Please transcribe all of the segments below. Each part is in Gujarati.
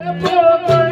Oh,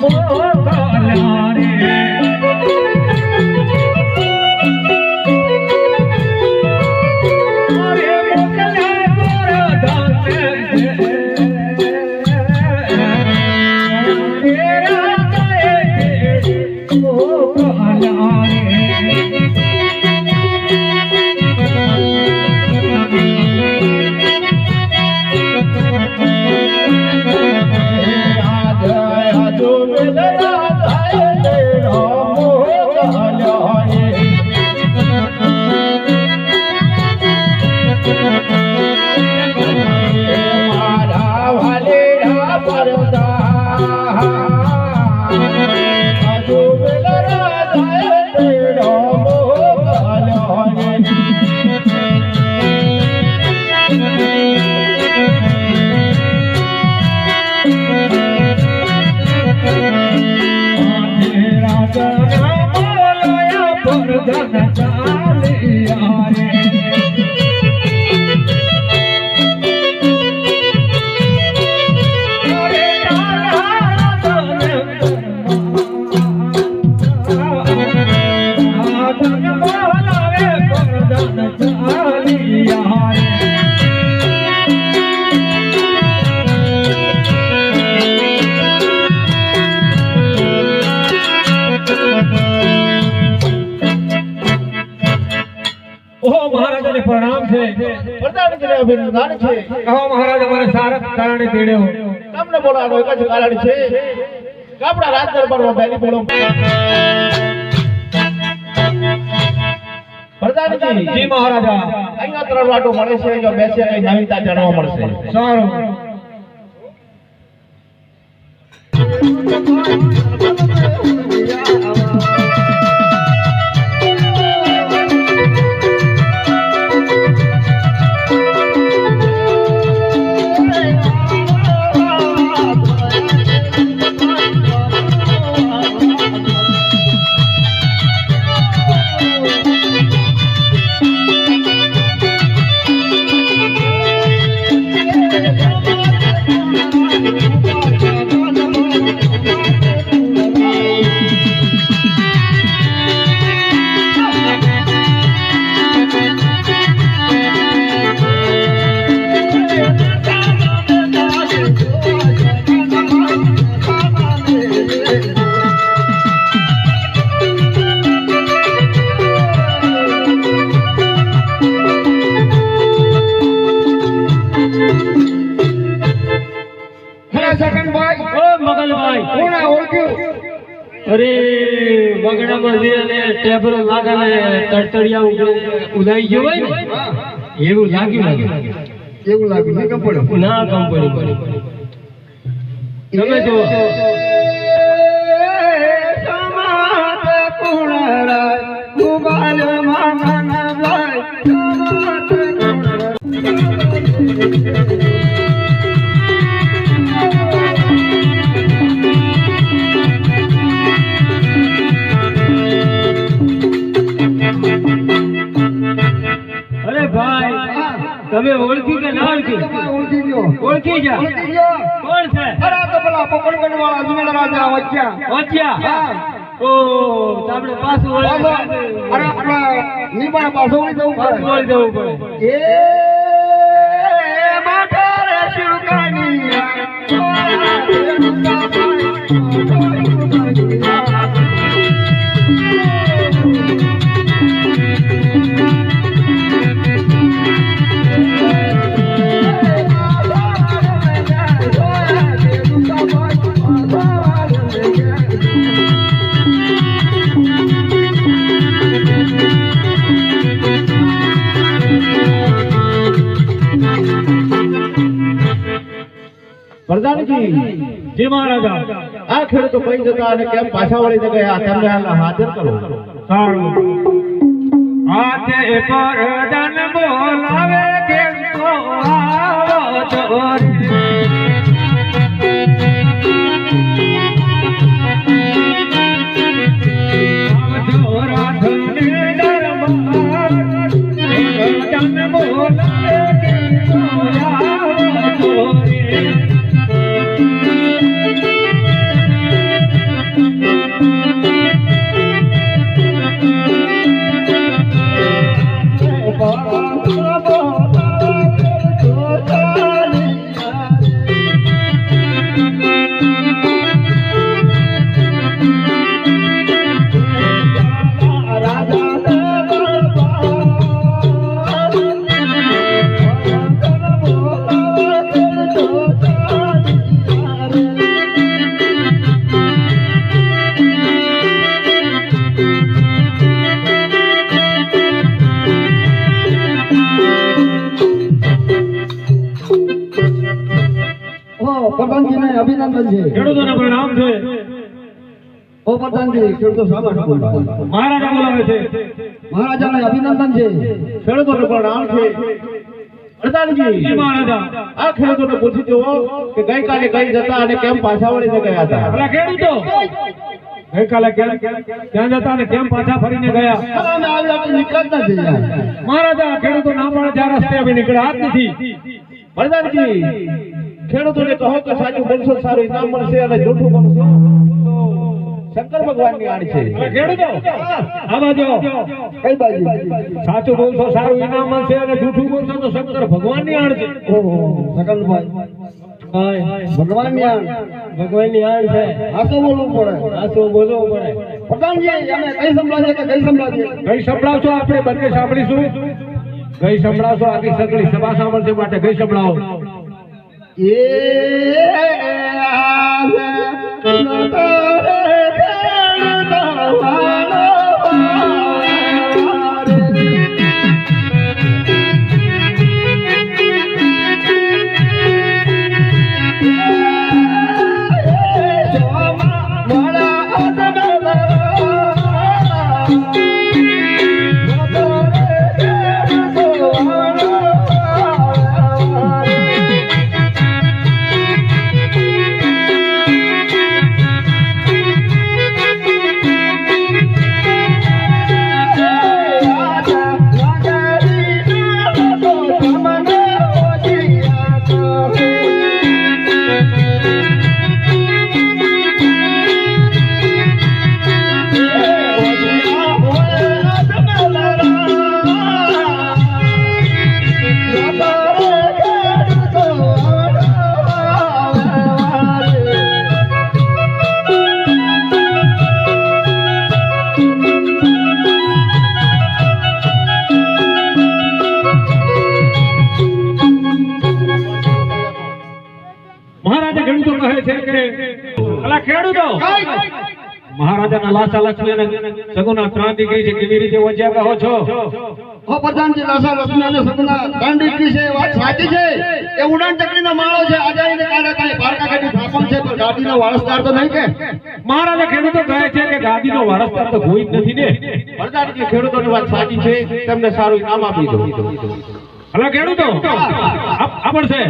Aman પ્રણામ પ્રધાન પ્રધાનમંત્રી અભિનંદન છે. કહો મહારાજ અમારે સારા તારણે તેડ્યો તમને બોલાડો એક જ કારણ છે. આપણા રાજ દરબારમાં બેલી બોલો પ્રધાનજી જી મહારાજા. અહીંયા ત્રણ વાટો મળે છે જો બેસે કઈ નવીનતા જાણવા મળશે. સારું. અરે બગડા જે અને ટેબલ લાગાને તડતડિયા ઉપર ઉડાઈ ગયો હોય ને એવું લાગ્યું લાગે એવું લાગ્યું નહીં પડ્યું? ના કંપની પડ્યું તમે જુઓ. અરે ઓળખી ગયો. ઓળખી જા ઓળખી ગયો. કોણ છે? અરે તો પેલા પકડગઢ વાળા અજમેર રાજા વચ્ચા ઓછ્યા ઓ આપણે પાછું ઓળખી અરે આપણા નીબાણા પાછો વળી જવું પાછું પડે ઓળખી જવું પડે. એ માથા રે શિવકાની. જી હતા આ ખેડૂતો કઈ જતા અને કેમ પાછા વળી જગ્યાએ આ હાલ હાજર કરો. હાથે પર બોલાવે કેમ તો આવો પ્રધાનજીને અભિનંદન છે. ખેડૂતોને પ્રણામ છે. ઓ પ્રધાનજી ખેડૂતો સામા મહારાજા બોલાવે છે. મહારાજાને અભિનંદન છે. ખેડૂતોને પણ છે. પ્રધાનજી મહારાજા આ ખેડૂતોને પૂછી જુઓ કે ગઈકાલે કઈ જતા અને કેમ પાછા વળીને ગયા હતા? ખેડૂતો! ગઈકાલે કેમ? ક્યાં જતા ને કેમ પાછા ફરીને ગયા? મહારાજા ખેડૂતો ના મળે ત્યાં રસ્તે અમે નીકળ્યા. જ નથી. પ્રધાનજી ખેડૂતોને કહો કે સાચું બોલશો સારું ઇનામ મળશે અને જૂઠું બોલશો. તો શંકર ભગવાનની આડ છે. આ બાજુ કઈ બાજુ? સાચું બોલશો સારું ઇનામ મળશે અને જૂઠું બોલશો તો શંકર ભગવાનની આણ છે. ઓહો સકલભાઈ. ભગવાનની આણ ભગવાનની આણ છે. હાસો બોલવું પડે. સાચું બોલવું પડે. પ્રધાનજી અમે કઈ કે સંભળાવશો આપણે બંને સાંભળીશું. કઈ સંભળાવશો આખી સગળી સભા સાંભળશે માટે કઈ સંભળાવો. એ ખેડૂતો! મહારાજાના લાસા લક્ષ્મી અને સગુના ત્રણ દીકરી છે કેવી રીતે વચ્યા કહો છો? હો પ્રધાનજી લાસા લક્ષ્મી અને સગુના ત્રણ દીકરી છે વાત સાચી છે. એ ઉડાન ચકડીનો માળો છે. આજાઈને કાલે કાંઈ ભારકા કાઢી થાપણ છે પણ ગાડીનો વારસદાર તો નહીં કે. મહારાજા ખેડૂતો કહે છે કે ગાદીનો વારસદાર તો કોઈ જ નથી ને. પ્રધાનજી ખેડૂતોની વાત સાચી છે. તેમને સારું ઇનામ આપી દો. હલો ખેડૂતો આપ- આપણ છે.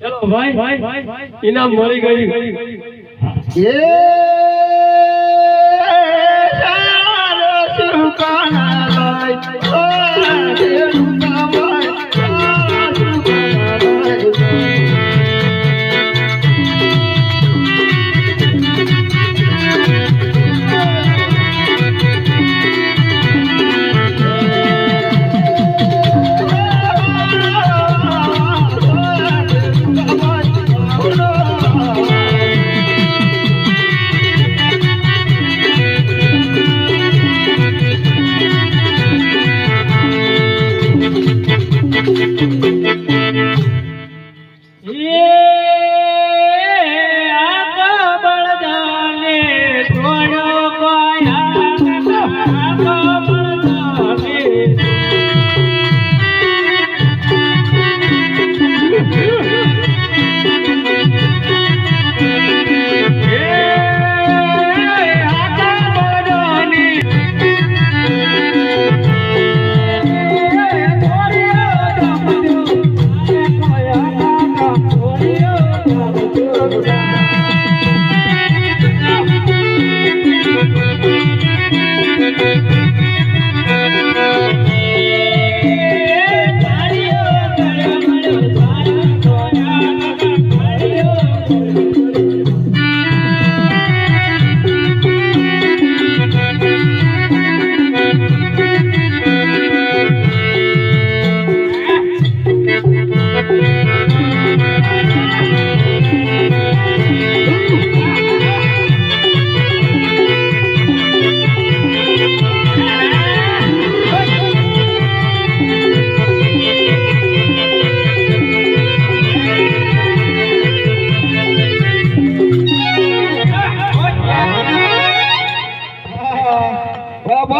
ચલો ભાઈ ઇનામ મળી ગયું. એ સારો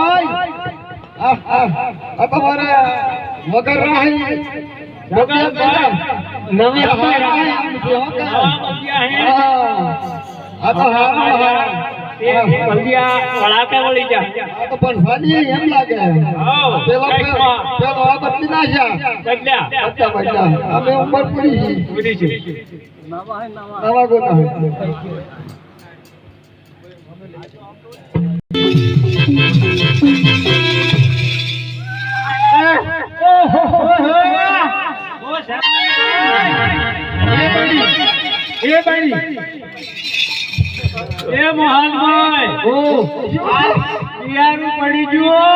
આ આ આ તમારે વગર રાહી. નવા આ તો હારા હારા વળાકા વળી જા તો પણ સાદી એમ લાગે. પેલો પેલો આ બદલી નાખ્યા બદલ્યા બધા બધા અમે ઉંમર પૂરી છે. નવા ગોતા એ બાઈ એ મોહનભાઈ. ઓ. યાર પડી ગયો